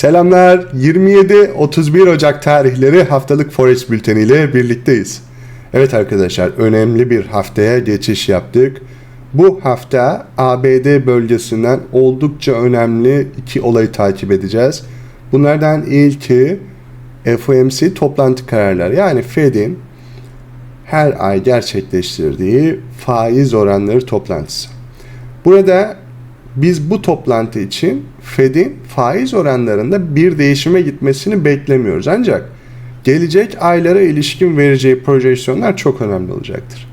Selamlar. 27-31 Ocak tarihleri haftalık Forex bülteni ile birlikteyiz. Evet arkadaşlar önemli bir haftaya geçiş yaptık. Bu hafta ABD bölgesinden oldukça önemli iki olayı takip edeceğiz. Bunlardan ilki FOMC toplantı kararları yani Fed'in her ay gerçekleştirdiği faiz oranları toplantısı. Burada biz bu toplantı için Fed'in faiz oranlarında bir değişime gitmesini beklemiyoruz. Ancak gelecek aylara ilişkin vereceği projeksiyonlar çok önemli olacaktır.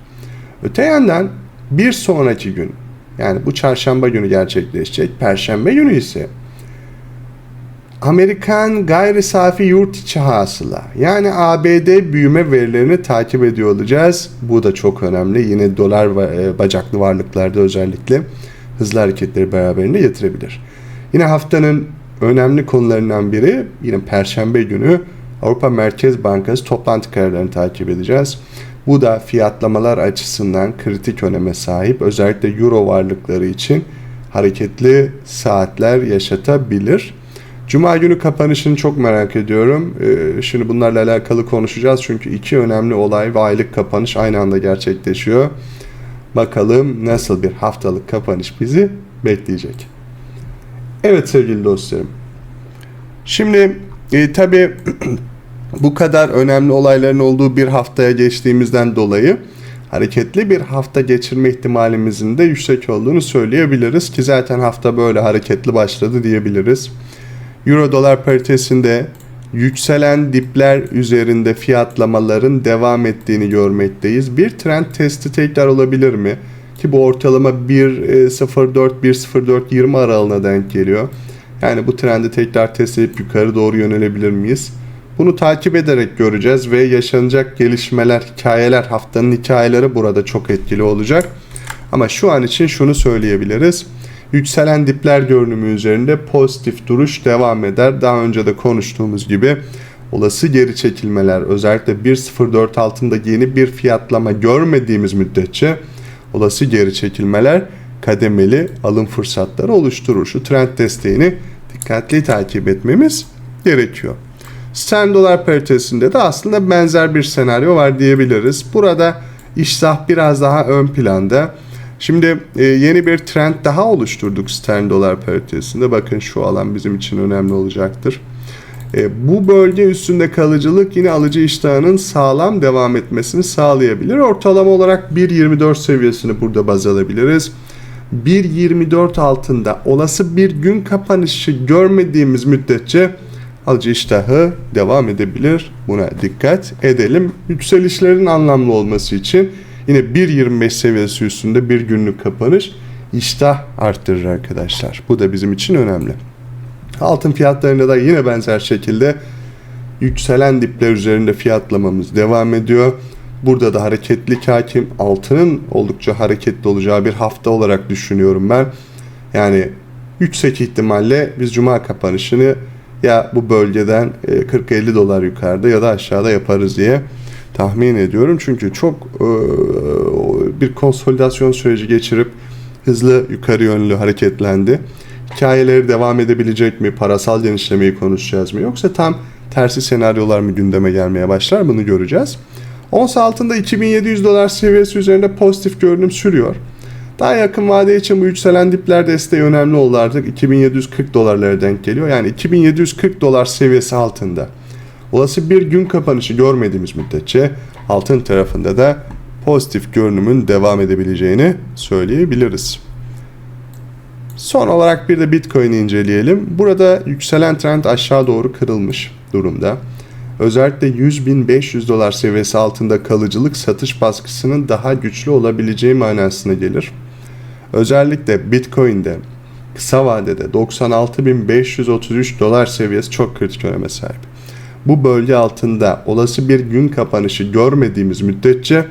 Öte yandan bir sonraki gün yani bu çarşamba günü gerçekleşecek. Perşembe günü ise Amerikan gayri safi yurt içi hasıla yani ABD büyüme verilerini takip ediyor olacağız. Bu da çok önemli. Yine dolar e, bacaklı varlıklarda özellikle hızlı hareketleri beraberinde getirebilir. Yine haftanın önemli konularından biri yine Perşembe günü Avrupa Merkez Bankası toplantı kararlarını takip edeceğiz. Bu da fiyatlamalar açısından kritik öneme sahip. Özellikle euro varlıkları için hareketli saatler yaşatabilir. Cuma günü kapanışını çok merak ediyorum. Ee, şimdi bunlarla alakalı konuşacağız. Çünkü iki önemli olay ve aylık kapanış aynı anda gerçekleşiyor. Bakalım nasıl bir haftalık kapanış bizi bekleyecek. Evet sevgili dostlarım. Şimdi e, tabii bu kadar önemli olayların olduğu bir haftaya geçtiğimizden dolayı hareketli bir hafta geçirme ihtimalimizin de yüksek olduğunu söyleyebiliriz ki zaten hafta böyle hareketli başladı diyebiliriz. Euro dolar paritesinde yükselen dipler üzerinde fiyatlamaların devam ettiğini görmekteyiz. Bir trend testi tekrar olabilir mi? Ki bu ortalama 1.04-1.04-20 aralığına denk geliyor. Yani bu trendi tekrar test edip yukarı doğru yönelebilir miyiz? Bunu takip ederek göreceğiz ve yaşanacak gelişmeler, hikayeler, haftanın hikayeleri burada çok etkili olacak. Ama şu an için şunu söyleyebiliriz. Yükselen dipler görünümü üzerinde pozitif duruş devam eder. Daha önce de konuştuğumuz gibi olası geri çekilmeler özellikle 1.04 altında yeni bir fiyatlama görmediğimiz müddetçe olası geri çekilmeler kademeli alım fırsatları oluşturur. Şu trend desteğini dikkatli takip etmemiz gerekiyor. Sterlin dolar paritesinde de aslında benzer bir senaryo var diyebiliriz. Burada iştah biraz daha ön planda. Şimdi e, yeni bir trend daha oluşturduk sterlin dolar paritesinde. Bakın şu alan bizim için önemli olacaktır. E, bu bölge üstünde kalıcılık yine alıcı iştahının sağlam devam etmesini sağlayabilir. Ortalama olarak 1.24 seviyesini burada baz alabiliriz. 1.24 altında olası bir gün kapanışı görmediğimiz müddetçe alıcı iştahı devam edebilir. Buna dikkat edelim. Yükselişlerin anlamlı olması için yine 1.25 seviyesi üstünde bir günlük kapanış iştah arttırır arkadaşlar. Bu da bizim için önemli. Altın fiyatlarında da yine benzer şekilde yükselen dipler üzerinde fiyatlamamız devam ediyor. Burada da hareketlik hakim. Altının oldukça hareketli olacağı bir hafta olarak düşünüyorum ben. Yani yüksek ihtimalle biz cuma kapanışını ya bu bölgeden 40-50 e, dolar yukarıda ya da aşağıda yaparız diye tahmin ediyorum. Çünkü çok e, bir konsolidasyon süreci geçirip hızlı yukarı yönlü hareketlendi. Hikayeleri devam edebilecek mi? Parasal genişlemeyi konuşacağız mı? Yoksa tam tersi senaryolar mı gündeme gelmeye başlar? Bunu göreceğiz. Ons altında 2700 dolar seviyesi üzerinde pozitif görünüm sürüyor. Daha yakın vade için bu yükselen dipler desteği önemli oldu artık. 2740 dolarlara denk geliyor. Yani 2740 dolar seviyesi altında. Olası bir gün kapanışı görmediğimiz müddetçe altın tarafında da pozitif görünümün devam edebileceğini söyleyebiliriz. Son olarak bir de Bitcoin'i inceleyelim. Burada yükselen trend aşağı doğru kırılmış durumda. Özellikle 100.500 dolar seviyesi altında kalıcılık satış baskısının daha güçlü olabileceği manasına gelir. Özellikle Bitcoin'de kısa vadede 96.533 dolar seviyesi çok kritik öneme sahip. Bu bölge altında olası bir gün kapanışı görmediğimiz müddetçe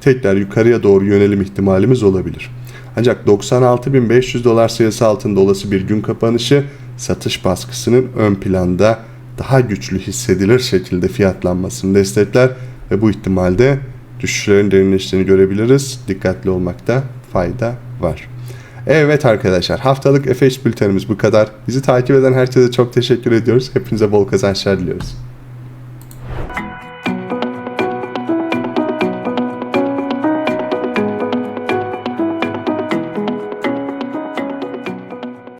tekrar yukarıya doğru yönelim ihtimalimiz olabilir. Ancak 96.500 dolar seviyesi altında olası bir gün kapanışı satış baskısının ön planda daha güçlü hissedilir şekilde fiyatlanmasını destekler ve bu ihtimalde düşüşlerin derinleştiğini görebiliriz. Dikkatli olmakta fayda var. Evet arkadaşlar haftalık F5 bültenimiz bu kadar. Bizi takip eden herkese çok teşekkür ediyoruz. Hepinize bol kazançlar diliyoruz.